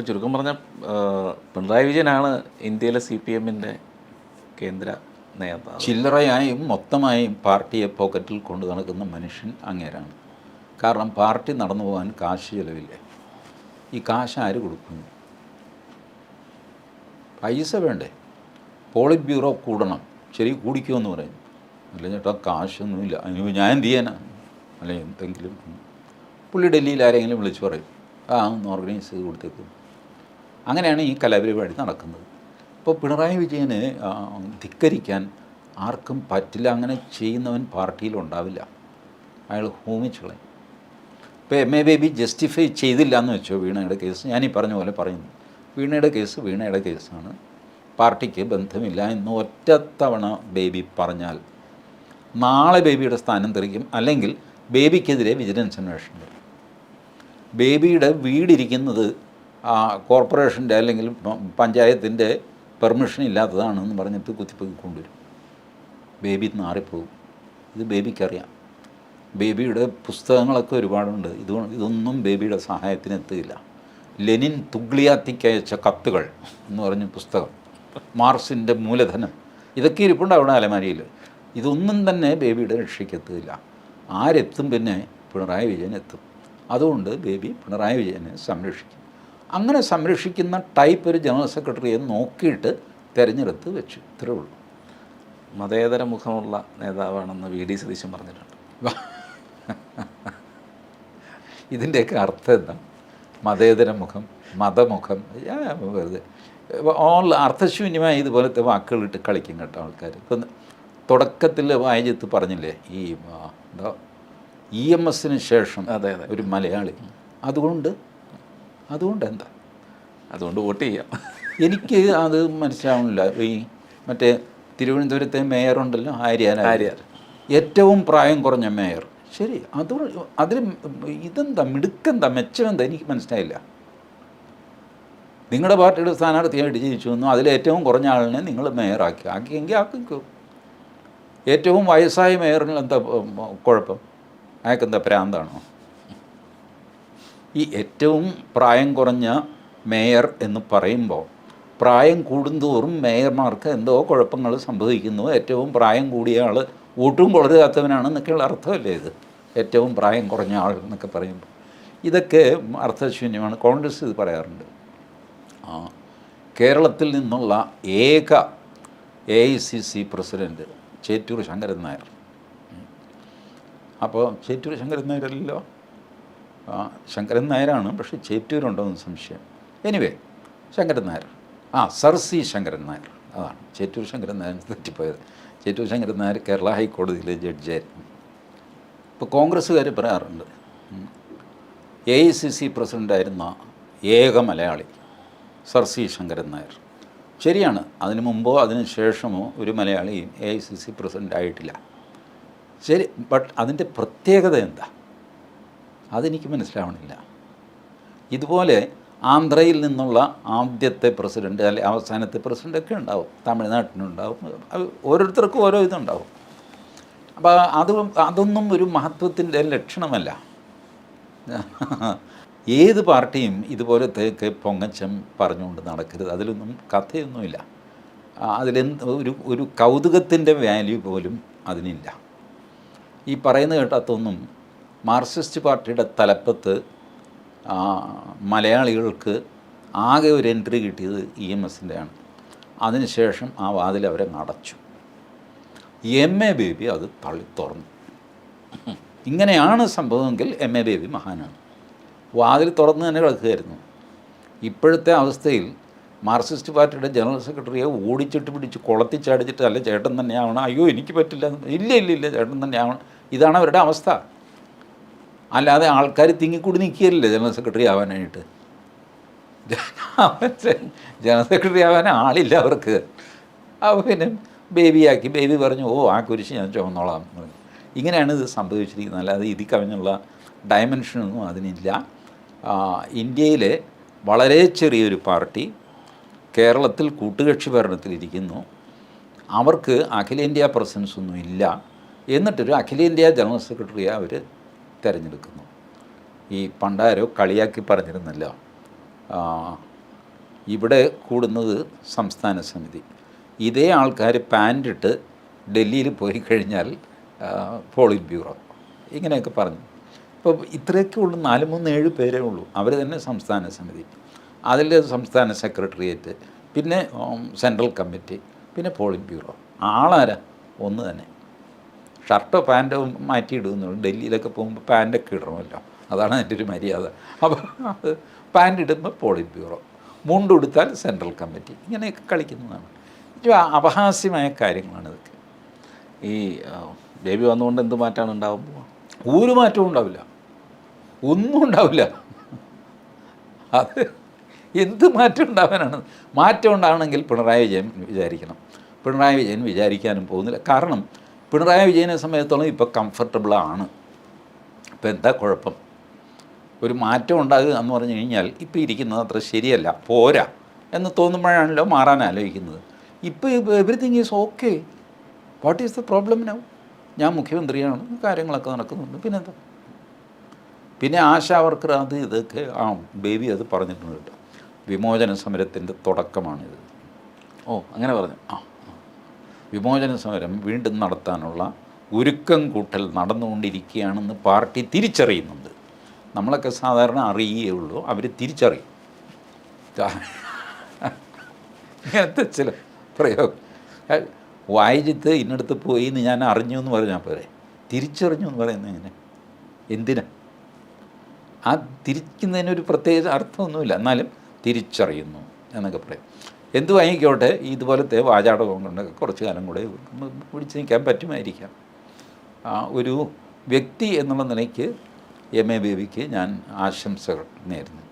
ഇപ്പോൾ ചുരുക്കം പറഞ്ഞാൽ പിണറായി വിജയനാണ് ഇന്ത്യയിലെ സി പി എമ്മിന്റെ കേന്ദ്ര നേതാവ്. ചില്ലറയായും മൊത്തമായും പാർട്ടിയെ പോക്കറ്റിൽ കൊണ്ടു നടക്കുന്ന മനുഷ്യൻ അങ്ങേരാണ്. കാരണം പാർട്ടി നടന്നു പോകാൻ കാശ് ചിലവില്ല? ഈ കാശ് ആര് കൊടുക്കുന്നു? പൈസ വേണ്ടേ? പോളിറ്റ് ബ്യൂറോ കൂടണം. ശരി കൂടിക്കുമെന്ന് പറയും. അല്ല ചേട്ടാ കാശൊന്നുമില്ല. അതിന് ഞാൻ എന്ത് ചെയ്യാനാ? അല്ലെ എന്തെങ്കിലും. പുള്ളി ഡൽഹിയിൽ ആരെങ്കിലും വിളിച്ച് പറയും. ആ ഒന്ന് ഓർഗനൈസ് ചെയ്ത് കൊടുത്തേക്കും. അങ്ങനെയാണ് ഈ കലാപരിപാടി നടക്കുന്നത്. ഇപ്പോൾ പിണറായി വിജയന് ധിക്കരിക്കാൻ ആർക്കും പറ്റില്ല. അങ്ങനെ ചെയ്യുന്നവൻ പാർട്ടിയിൽ ഉണ്ടാവില്ല. അയാൾ ഹോമിച്ചുകളെ ഇപ്പോൾ എം എ ബേബി ജസ്റ്റിഫൈ ചെയ്തില്ല എന്ന് വെച്ചോ വീണയുടെ കേസ്? ഞാൻ പറഞ്ഞ പോലെ പറയുന്നു. വീണയുടെ കേസ് വീണയുടെ കേസാണ്. പാർട്ടിക്ക് ബന്ധമില്ല എന്ന് ഒറ്റത്തവണ ബേബി പറഞ്ഞാൽ നാളെ ബേബിയുടെ സ്ഥാനം തെറിക്കും. അല്ലെങ്കിൽ ബേബിക്കെതിരെ വിജിലൻസ് അന്വേഷണം ബേബിയുടെ വീടിരിക്കുന്നത് കോർപ്പറേഷന്റെ അല്ലെങ്കിൽ പഞ്ചായത്തിന്റെ പെർമിഷൻ ഇല്ലാത്തതാണെന്ന് പറഞ്ഞിട്ട് കുത്തിപ്പൊക്കി കൊണ്ടുവരും ബേബി നാറിപ്പോകും ഇത് ബേബിക്കറിയാം. ബേബിയുടെ പുസ്തകങ്ങളൊക്കെ ഒരുപാടുണ്ട്. ഇത് ഇതൊന്നും ബേബിയുടെ സഹായത്തിന് എത്തുകയില്ല ലെനിൻ തുഗ്ലിയാത്തിക്ക് അയച്ച കത്തുകൾ എന്ന് പറഞ്ഞ പുസ്തകം മാർസിന്റെ മൂലധനം ഇതൊക്കെ ഇരിപ്പുണ്ട് അവിടെ അലമാരിയിൽ. ഇതൊന്നും തന്നെ ബേബിയുടെ രക്ഷയ്ക്കെത്തുകയില്ല ആരെത്തും പിന്നെ പിണറായി വിജയൻ എത്തും. അതുകൊണ്ട് ബേബി പിണറായി വിജയനെ സംരക്ഷിക്കും. അങ്ങനെ സംരക്ഷിക്കുന്ന ടൈപ്പ് ഒരു ജനറൽ സെക്രട്ടറിയെ നോക്കിയിട്ട് തിരഞ്ഞെടുത്ത് വെച്ചു. ഇത്രേ ഉള്ളൂ. മതേതര മുഖമുള്ള നേതാവാണെന്ന് വി. ഡി. സതീശൻ പറഞ്ഞിട്ടുണ്ട്. ഇതിന്റെയൊക്കെ അർത്ഥം എന്താ? മതേതര മുഖം മതമുഖം വെറുതെ. ഓൾ അർത്ഥശൂന്യമായ ഇതുപോലത്തെ വാക്കുകളിട്ട് കളിക്കും കേട്ടോ ആൾക്കാർ ഇപ്പം തുടക്കത്തിൽ വായിജത്ത് പറഞ്ഞില്ലേ? ഈ എന്താ ഇ എം എസിന് ശേഷം അതെ, അതെ. ഒരു മലയാളി. അതുകൊണ്ട് അതുകൊണ്ട് എന്താ അതുകൊണ്ട് വോട്ട് ചെയ്യാം. എനിക്ക് അത് മനസ്സിലാവുന്നില്ല. ഈ മറ്റേ തിരുവനന്തപുരത്തെ മേയർ ഉണ്ടല്ലോ ആര്യാൻ ആര്യാർ. ഏറ്റവും പ്രായം കുറഞ്ഞ മേയർ ശരി അത് അതിൽ ഇതെന്താ? മിടുക്കെന്താ? മെച്ചമെന്താ? എനിക്ക് മനസ്സിലായില്ല. നിങ്ങളുടെ പാർട്ടിയുടെ സ്ഥാനാർത്ഥിയായിട്ട് ജയിച്ചു വന്നു അതിൽ ഏറ്റവും കുറഞ്ഞ ആളിനെ നിങ്ങൾ മേയറാക്കി ആക്കിയെങ്കിൽ ആക്കിക്കോ. ഏറ്റവും വയസ്സായ മേയറിന് എന്താ കുഴപ്പം? അയാൾക്ക് എന്താ പ്രാന്താണോ? ഈ ഏറ്റവും പ്രായം കുറഞ്ഞ മേയർ എന്ന് പറയുമ്പോൾ പ്രായം കൂടുന്തോറും മേയർമാർക്ക് എന്തോ കുഴപ്പങ്ങൾ സംഭവിക്കുന്നു. ഏറ്റവും പ്രായം കൂടിയ ആൾ ഒട്ടും കൊളരുകാത്തവനാണെന്നൊക്കെയുള്ള അർത്ഥമല്ലേ ഇത്? ഏറ്റവും പ്രായം കുറഞ്ഞ ആൾ എന്നൊക്കെ പറയുമ്പോൾ. ഇതൊക്കെ അർത്ഥശൂന്യമാണ്. കോൺഗ്രസ് ഇത് പറയാറുണ്ട്. ആ കേരളത്തിൽ നിന്നുള്ള ഏക A I C C president Chettur Sankaran Nair. അപ്പോൾ ചേറ്റൂർ ശങ്കരൻ നായരല്ലോ? ശങ്കരൻ നായരാണ് പക്ഷേ ചേറ്റൂരുണ്ടോ എന്ന് സംശയം. എനിവേ ശങ്കരൻ നായർ. ആ സർ സി ശങ്കരൻ നായർ. അതാണ്. ചേറ്റൂർ ശങ്കരൻ നായർ തെറ്റിപ്പോയത്. ചേറ്റൂർ ശങ്കരൻ നായർ കേരള ഹൈക്കോടതിയിലെ ജഡ്ജായിരുന്നു ഇപ്പോൾ കോൺഗ്രസ്സുകാർ പറയാറുണ്ട് എ ഐ സി സി പ്രസിഡന്റായിരുന്ന ഏക മലയാളി സർ സി ശങ്കരൻ നായർ. ശരിയാണ് അതിനു മുമ്പോ അതിനു ശേഷമോ ഒരു മലയാളിയും A I C C president ആയിട്ടില്ല ശരി ബട്ട് അതിന്റെ പ്രത്യേകത എന്താ? അതെനിക്ക് മനസ്സിലാവണില്ല. ഇതുപോലെ ആന്ധ്രയിൽ നിന്നുള്ള ആദ്യത്തെ പ്രസിഡന്റ് അല്ലെ അവസാനത്തെ പ്രസിഡന്റൊക്കെ ഉണ്ടാവും. തമിഴ്നാട്ടിനുണ്ടാവും ഓരോരുത്തർക്കും ഓരോ ഇതുണ്ടാവും. അപ്പോൾ അത് അതൊന്നും ഒരു മഹത്വത്തിന്റെ ലക്ഷണമല്ല. ഏത് പാർട്ടിയും ഇതുപോലത്തെയൊക്കെ പൊങ്ങച്ചം പറഞ്ഞുകൊണ്ട് നടക്കരുത്. അതിലൊന്നും കഥയൊന്നുമില്ല. അതിലെന്ത് ഒരു ഒരു കൗതുകത്തിന്റെ വാല്യൂ പോലും അതിനില്ല. ഈ പറയുന്ന കേട്ടാത്തൊന്നും മാർക്സിസ്റ്റ് പാർട്ടിയുടെ തലപ്പത്ത് മലയാളികൾക്ക് ആകെ ഒരു എൻട്രി കിട്ടിയത് ഇ എം എസിന്റെയാണ്. അതിനുശേഷം ആ വാതിൽ അവരെ നടച്ചു. എം എ ബേബി അത് തള്ളി തുറന്നു. ഇങ്ങനെയാണ് സംഭവമെങ്കിൽ എം എ ബേബി മഹാനാണ്. വാതിൽ തുറന്ന് തന്നെ കിടക്കുകയായിരുന്നു. ഇപ്പോഴത്തെ അവസ്ഥയിൽ മാർക്സിസ്റ്റ് പാർട്ടിയുടെ ജനറൽ സെക്രട്ടറിയെ ഓടിച്ചിട്ട് പിടിച്ച് കൊളത്തിച്ചടിച്ചിട്ട് അല്ല ചേട്ടൻ തന്നെയാവണം. അയ്യോ എനിക്ക് പറ്റില്ല. ഇല്ല ഇല്ല ഇല്ല ചേട്ടൻ തന്നെയാവണം. ഇതാണ് അവരുടെ അവസ്ഥ. അല്ലാതെ ആൾക്കാർ തിങ്ങിക്കൂടി നിൽക്കുകയല്ലേ ജനറൽ സെക്രട്ടറി ആവാനായിട്ട്? ജനറൽ സെക്രട്ടറി ആവാൻ ആളില്ല അവർക്ക്. അപ്പോൾ പിന്നെ ബേബിയാക്കി ബേബി പറഞ്ഞു ഓ ആ കുരിശ് ഞാൻ ചുമന്നോളാം. പറഞ്ഞു. ഇങ്ങനെയാണ് ഇത് സംഭവിച്ചിരിക്കുന്നത്. അല്ലാതെ ഇതിൽ കവിഞ്ഞുള്ള ഡയമെൻഷനൊന്നും അതിനില്ല. ഇന്ത്യയിലെ വളരെ ചെറിയൊരു പാർട്ടി കേരളത്തിൽ കൂട്ടുകക്ഷി ഭരണത്തിലിരിക്കുന്നു. അവർക്ക് അഖിലേന്ത്യാ പ്രസൻസ് ഒന്നും ഇല്ല എന്നിട്ടൊരു അഖിലേന്ത്യാ ജനറൽ സെക്രട്ടറിയെ അവർ തിരഞ്ഞെടുക്കുന്നു. ഈ പണ്ടാരോ കളിയാക്കി പറഞ്ഞിരുന്നല്ലോ. ഇവിടെ കൂടുന്നത് സംസ്ഥാന സമിതി. ഇതേ ആൾക്കാർ പാന്റ് ഇട്ട് ഡൽഹിയിൽ പോയി കഴിഞ്ഞാൽ പോളിറ്റ് ബ്യൂറോ. ഇങ്ങനെയൊക്കെ പറഞ്ഞു. ഇപ്പോൾ ഇത്രയൊക്കെ ഉള്ളൂ നാല് മൂന്ന് ഏഴ് പേരേ ഉള്ളൂ. അവർ തന്നെ സംസ്ഥാന സമിതി. അതിൽ സംസ്ഥാന സെക്രട്ടേറിയറ്റ് പിന്നെ സെൻട്രൽ കമ്മിറ്റി പിന്നെ പോളിറ്റ് ബ്യൂറോ. ആളാരാ? ഒന്ന് തന്നെ. ഷർട്ടോ പാന്റോ മാറ്റിയിടുന്നുള്ളൂ. ഡൽഹിയിലൊക്കെ പോകുമ്പോൾ പാന്റൊക്കെ ഇടണമല്ലോ അതാണ് എന്റെ ഒരു മര്യാദ. അപ്പോൾ പാന്റ് ഇടുമ്പോൾ പോളിറ്റ് ബ്യൂറോ. മുണ്ടുടുത്താൽ സെൻട്രൽ കമ്മിറ്റി. ഇങ്ങനെയൊക്കെ കളിക്കുന്നതാണ്. അപഹാസ്യമായ കാര്യങ്ങളാണ് ഇതൊക്കെ. ഈ ബേബി വന്നുകൊണ്ട് എന്ത് മാറ്റമാണ് ഉണ്ടാകുമ്പോൾ ഒരു മാറ്റവും ഉണ്ടാവില്ല. ഒന്നും ഉണ്ടാവില്ല. അത് എന്ത് മാറ്റം ഉണ്ടാവാനാണ്? മാറ്റം ഉണ്ടാവണമെങ്കിൽ പിണറായി വിജയൻ വിചാരിക്കണം. പിണറായി വിജയൻ വിചാരിക്കാനും പോകുന്നില്ല. കാരണം പിണറായി വിജയനെ സമയത്തോളം ഇപ്പോൾ കംഫർട്ടബിളാണ് ഇപ്പം എന്താ കുഴപ്പം? ഒരു മാറ്റം ഉണ്ടാകുക എന്ന് പറഞ്ഞു കഴിഞ്ഞാൽ ഇപ്പോൾ ഇരിക്കുന്നത് അത്ര ശരിയല്ല പോരാ എന്ന് തോന്നുമ്പോഴാണല്ലോ മാറാൻ ആലോചിക്കുന്നത്. ഇപ്പോൾ everything is okay what is the problem now ഞാൻ മുഖ്യമന്ത്രിയാണ് കാര്യങ്ങളൊക്കെ നടക്കുന്നുണ്ട് പിന്നെന്താ? പിന്നെ ആശാ വർക്കർ അത് ഇതൊക്കെ ആ ബേബി അത് പറഞ്ഞിട്ടുണ്ട് കേട്ടോ. വിമോചന സമരത്തിന്റെ തുടക്കമാണിത്. ഓ അങ്ങനെ പറഞ്ഞു. ആ. വിമോചന സമരം വീണ്ടും നടത്താനുള്ള ഒരുക്കം കൂട്ടൽ നടന്നുകൊണ്ടിരിക്കുകയാണെന്ന് പാർട്ടി തിരിച്ചറിയുന്നുണ്ട്. നമ്മളൊക്കെ സാധാരണ അറിയേ ഉള്ളൂ അവർ തിരിച്ചറിയും. ഇങ്ങനത്തെ ചില പ്രയോഗം. വായിച്ചിട്ട് ഇന്നടത്ത് പോയി എന്ന് ഞാൻ അറിഞ്ഞു എന്ന് പറഞ്ഞാൽ പോരെ? തിരിച്ചറിഞ്ഞു എന്ന് പറയുന്നത് എങ്ങനെ? എന്തിനാ? ആ തിരിക്കുന്നതിനൊരു പ്രത്യേക അർത്ഥമൊന്നുമില്ല. എന്നാലും തിരിച്ചറിയുന്നു എന്നൊക്കെ പറയും. എന്തു വാങ്ങിക്കോട്ടെ? ഇതുപോലത്തെ വാചാടകം കൊണ്ടൊക്കെ കുറച്ച് കാലം കൂടെ പിടിച്ച് നിൽക്കാൻ പറ്റുമായിരിക്കാം. ആ ഒരു വ്യക്തി എന്നുള്ള നിലയ്ക്ക് എം എ ബേബിക്ക് ഞാൻ ആശംസകൾ നേരുന്നു.